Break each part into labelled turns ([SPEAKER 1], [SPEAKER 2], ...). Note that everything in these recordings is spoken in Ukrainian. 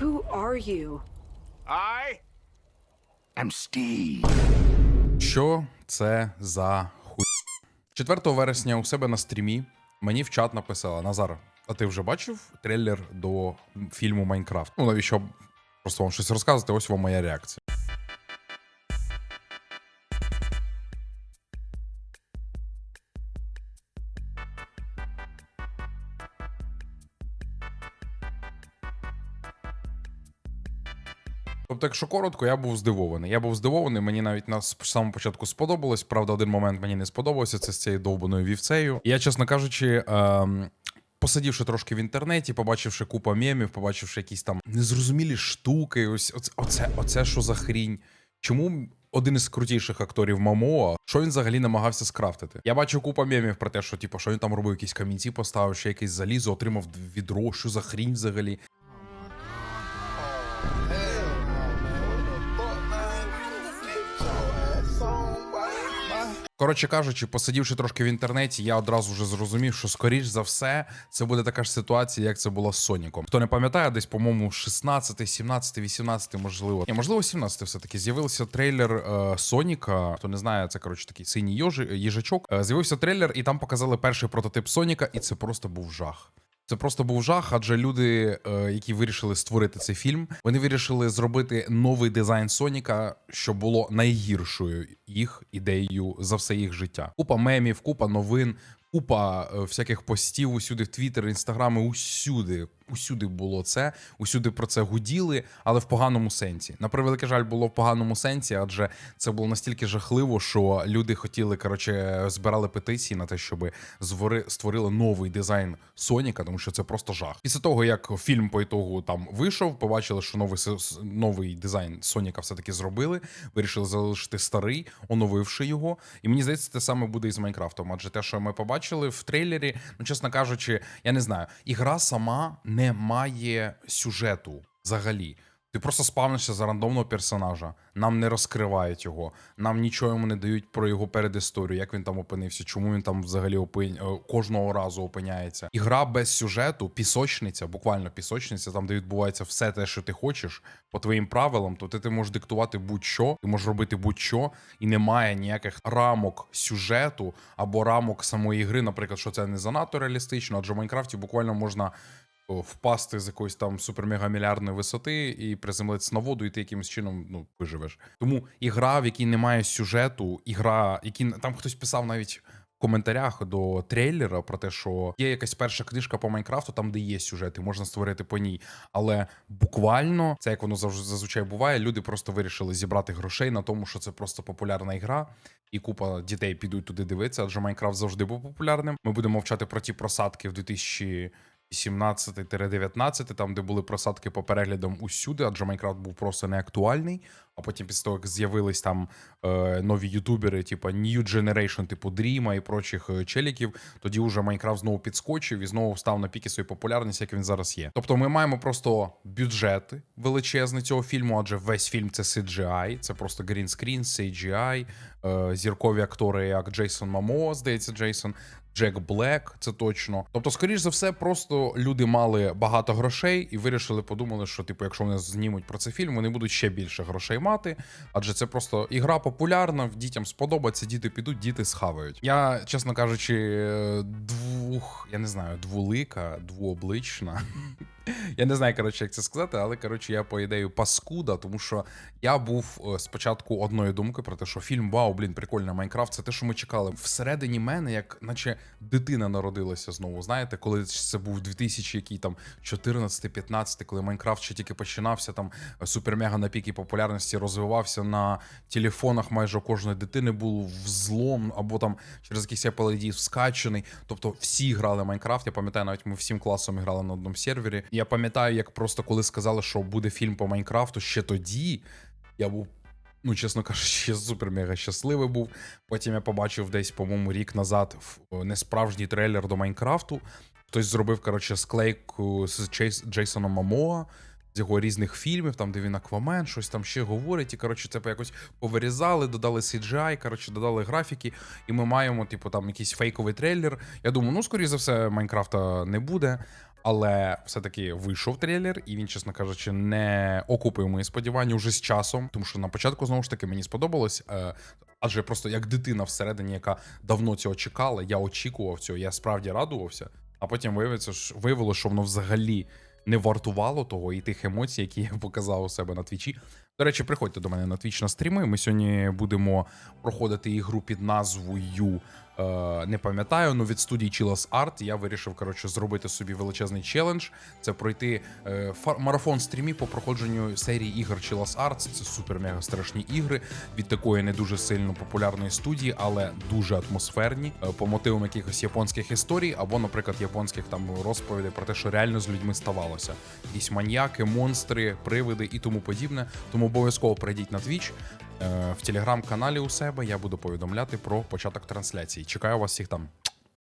[SPEAKER 1] Who are you?
[SPEAKER 2] I am Steve.
[SPEAKER 3] Що це за хуй? 4 вересня у себе на стрімі мені в чат написала Назар, а ти вже бачив трейлер до фільму Майнкрафт? Ну навіщо просто вам щось розказувати? Ось вам моя реакція. Тобто, якщо коротко, я був здивований. Я був здивований, мені навіть на самому початку сподобалось. Правда, один момент мені не сподобався. Це з цією довбаною вівцею. Я, чесно кажучи, ем, посидівши трошки в інтернеті, побачивши купа мемів, побачивши якісь там незрозумілі штуки. Ось оце, оце, оце що за хрінь. Чому один із крутіших акторів Мамоа, що він взагалі намагався скрафтити? Я бачу купа мемів про те, що типу, що він там робив якісь камінці, поставив, ще якесь залізо, отримав відро, що за хрінь взагалі. Коротше кажучи, посидівши трошки в інтернеті, я одразу вже зрозумів, що скоріш за все це буде така ж ситуація, як це була з Соніком. Хто не пам'ятає, десь, по-моєму, 16, 17, 18, можливо. Ні, можливо, 17 все-таки з'явився трейлер е, Соніка. Хто не знає, це коротше такий синій йожи, їжачок. Е, з'явився трейлер, і там показали перший прототип Соніка, і це просто був жах. Це просто був жах, адже люди, е, які вирішили створити цей фільм, вони вирішили зробити новий дизайн Соніка, що було найгіршою їх ідеєю за все їх життя. Купа мемів, купа новин, купа е, всяких постів усюди в Твіттер, інстаграми, усюди, усюди було це, усюди про це гуділи, але в поганому сенсі. На превеликий жаль, було в поганому сенсі, адже це було настільки жахливо, що люди хотіли коротше збирали петиції на те, щоб звори створили новий дизайн Соніка, тому що це просто жах. Після того як фільм по ітогу там вийшов, побачили, що новий новий дизайн Соніка все таки зробили. Вирішили залишити старий, оновивши його. І мені здається, те саме буде і з Майнкрафтом. Адже те, що ми побачили в трейлері, ну чесно кажучи, я не знаю, ігра сама не має сюжету взагалі. Ти просто спавнишся за рандомного персонажа, нам не розкривають його, нам нічого йому не дають про його передісторію, як він там опинився, чому він там взагалі опин... е, кожного разу опиняється. Ігра без сюжету, пісочниця, буквально пісочниця, там де відбувається все те, що ти хочеш, по твоїм правилам, то ти, ти можеш диктувати будь-що, ти можеш робити будь-що, і немає ніяких рамок сюжету або рамок самої гри, наприклад, що це не занадто реалістично, адже в Майнкрафті буквально можна впасти з якоїсь там супермегамільярдної висоти і приземлитися на воду, і ти якимось чином ну, виживеш. Тому ігра, в якій немає сюжету, ігра, які там хтось писав навіть. Коментарях до трейлера про те, що є якась перша книжка по Майнкрафту, там де є сюжет, і можна створити по ній. Але буквально це як воно завжди зазвичай буває. Люди просто вирішили зібрати грошей на тому, що це просто популярна ігра, і купа дітей підуть туди дивитися, адже Майнкрафт завжди був популярним. Ми будемо мовчати про ті просадки в 2000 18-19, там, де були просадки по переглядам усюди, адже Майнкрафт був просто неактуальний. А потім, після того, як з'явились там е, нові ютубери, типу New Generation, типу Дріма і прочих е, челіків, тоді вже Майнкрафт знову підскочив і знову став на піки своєї популярності, як він зараз є. Тобто ми маємо просто бюджет величезний цього фільму, адже весь фільм це CGI, це просто грінскрін, CGI, е, зіркові актори, як Джейсон Мамо, здається, Джейсон. Джек Блек, це точно. Тобто, скоріш за все, просто люди мали багато грошей і вирішили, подумали, що типу, якщо вони знімуть про це фільм, вони будуть ще більше грошей мати. Адже це просто ігра популярна, дітям сподобається, діти підуть, діти схавають. Я, чесно кажучи, двох, двух, я не знаю, двулика, двуоблична. Я не знаю, коротше, як це сказати, але коротше, я по ідею паскуда, тому що я був е, спочатку одної думки про те, що фільм Вау, блін, прикольно, Майнкрафт, це те, що ми чекали. Всередині мене, як наче дитина народилася знову. Знаєте, коли це був 2000, який там 14-15, коли Майнкрафт ще тільки починався, там супермега на піки популярності розвивався на телефонах. Майже кожної дитини був взлом, або там через якийсь Apple ID скачаний. Тобто всі грали Майнкрафт. Я пам'ятаю, навіть ми всім класом грали на одному сервері. Я пам'ятаю, як просто коли сказали, що буде фільм по Майнкрафту, ще тоді я був. Ну, чесно кажучи, супер мега щасливий був. Потім я побачив десь, по-моєму, рік назад несправжній трейлер до Майнкрафту. Хтось зробив, коротше, склейку з Джейсоном Мамоа з його різних фільмів, там, де він Аквамен, щось там ще говорить. І коротше, це якось повирізали, додали CGI, коротше, додали графіки, і ми маємо, типу, там якийсь фейковий трейлер. Я думаю, ну, скоріше за все, Майнкрафта не буде. Але все-таки вийшов трейлер, і він, чесно кажучи, не окупив мої сподівання вже з часом. Тому що на початку знову ж таки мені сподобалось. Е, адже просто як дитина всередині, яка давно цього чекала, я очікував цього, я справді радувався. А потім виявиться, що виявилося, що воно взагалі не вартувало того і тих емоцій, які я показав у себе на твічі. До речі, приходьте до мене на твіч на стріми. Ми сьогодні будемо проходити ігру під назвою. Е, не пам'ятаю, ну від студії Chillas Art я вирішив коротше зробити собі величезний челендж. Це пройти е, марафон стрімів по проходженню серії ігор Chillas Art. Це супер мега страшні ігри від такої не дуже сильно популярної студії, але дуже атмосферні е, по мотивам якихось японських історій, або, наприклад, японських там розповідей про те, що реально з людьми ставалося. Якісь маньяки, монстри, привиди і тому подібне. Тому обов'язково прийдіть на Twitch. Е, В телеграм-каналі у себе я буду повідомляти про початок трансляції. Чекаю вас всіх там.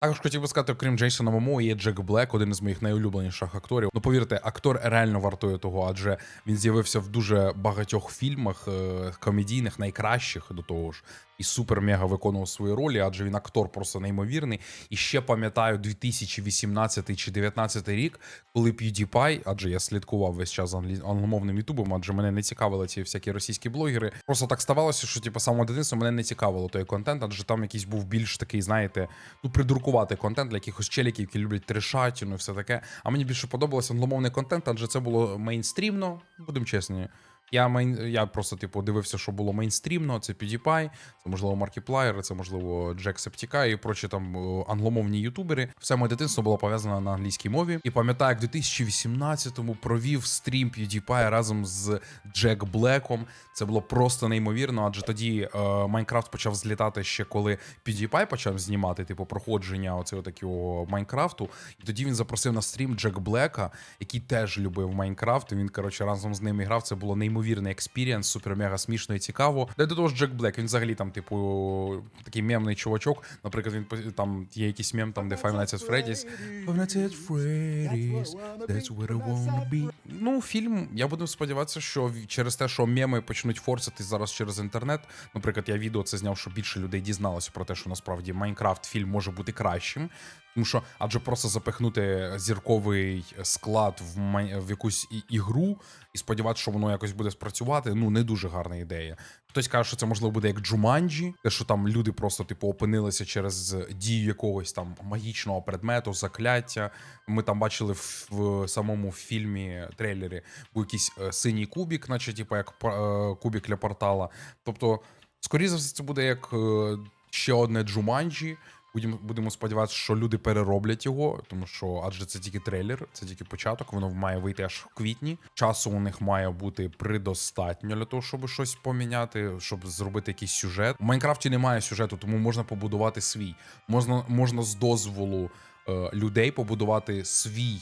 [SPEAKER 3] Також хотів би сказати, окрім Джейсона Момо, є Джек Блек, один із моїх найулюбленіших акторів. Ну повірте, актор реально вартує того, адже він з'явився в дуже багатьох фільмах е, комедійних, найкращих до того ж, і супер мега виконував свої ролі, адже він актор просто неймовірний. І ще пам'ятаю 2018 чи 2019 рік, коли PewDiePie, адже я слідкував весь час за англомовним ютубом, адже мене не цікавили ці всякі російські блогери. Просто так ставалося, що типу, самого дитинства мене не цікавило той контент, адже там якийсь був більш такий, знаєте, ну придуркувати контент для якихось челіків, які люблять трешатіну і все таке. А мені більше подобалося англомовний контент, адже це було мейнстрімно, будемо чесні. Я мейн, я просто типу дивився, що було мейнстрімно. Це PewDiePie, це можливо Markiplier, це можливо Септіка і прочі там е, англомовні ютубери. Все моє дитинство було пов'язано на англійській мові. І пам'ятаю, як в 2018-му провів стрім PewDiePie разом з Джек Блеком. Це було просто неймовірно, адже тоді е, Майнкрафт почав злітати ще коли PewDiePie почав знімати, типу, проходження оцього такого Майнкрафту. І тоді він запросив на стрім Джек Блека, який теж любив Майнкрафт. Він, коротше, разом з ними грав. Це було неймовірний експірієнс, супер мега смішно і цікаво. Де до того ж Джек Блек, він взагалі там, типу, такий мемний чувачок. Наприклад, він там є якийсь мем, там, де Five Nights at Freddy's. Five Nights at Freddy's, that's where I wanna be. Ну, фільм, я буду сподіватися, що через те, що меми почнуть форсити зараз через інтернет. Наприклад, я відео це зняв, щоб більше людей дізналося про те, що насправді Майнкрафт фільм може бути кращим. Тому що, адже просто запихнути зірковий склад в май- в якусь ігру і сподіватися, що воно якось буде спрацювати, ну не дуже гарна ідея. Хтось каже, що це можливо буде як Джуманджі, те, що там люди просто типу опинилися через дію якогось там магічного предмету, закляття. Ми там бачили в, в самому фільмі трейлері був якийсь е, синій кубік, наче типу як е, кубік для портала. Тобто, скоріше за все, це буде як е, ще одне Джуманджі. Будемо, будемо сподіватися, що люди перероблять його, тому що адже це тільки трейлер, це тільки початок, воно має вийти аж в квітні. Часу у них має бути предостатньо для того, щоб щось поміняти, щоб зробити якийсь сюжет. У Майнкрафті немає сюжету, тому можна побудувати свій. Можна, можна з дозволу е, людей побудувати свій,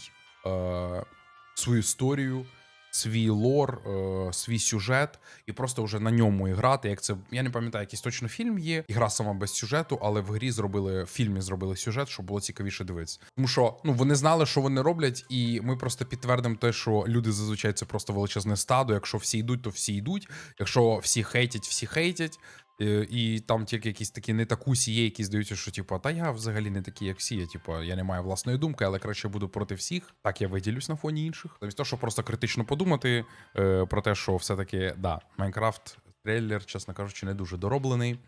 [SPEAKER 3] е, свою історію. Свій лор, е, свій сюжет, і просто вже на ньому і грати. Як це я не пам'ятаю, якийсь точно фільм є. Ігра сама без сюжету, але в грі зробили в фільмі зробили сюжет, щоб було цікавіше дивитися. Тому що ну вони знали, що вони роблять, і ми просто підтвердимо те, що люди зазвичай це просто величезне стадо. Якщо всі йдуть, то всі йдуть. Якщо всі хейтять, всі хейтять. Е, І там тільки якісь такі не такусі є, які здаються, що типу, та я взагалі не такий, як всі. Я типу, я не маю власної думки, але краще буду проти всіх. Так я виділюсь на фоні інших. Замість того, щоб просто критично подумати е, про те, що все-таки да, Майнкрафт трейлер, чесно кажучи, не дуже дороблений.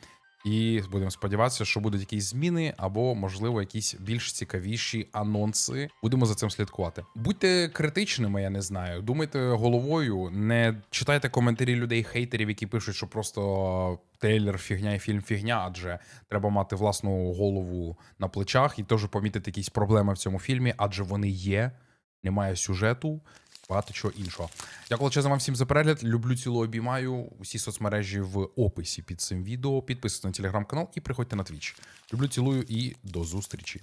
[SPEAKER 3] І будемо сподіватися, що будуть якісь зміни, або, можливо, якісь більш цікавіші анонси. Будемо за цим слідкувати. Будьте критичними, я не знаю. Думайте головою, не читайте коментарі людей, хейтерів, які пишуть, що просто трейлер фігня і фільм фігня, адже треба мати власну голову на плечах і теж помітити якісь проблеми в цьому фільмі, адже вони є. Немає сюжету, багато чого іншого. Дякую величезно вам всім за перегляд. Люблю цілу обіймаю. Усі соцмережі в описі під цим відео. Підписуйтесь на телеграм-канал і приходьте на твіч. Люблю, цілую і до зустрічі.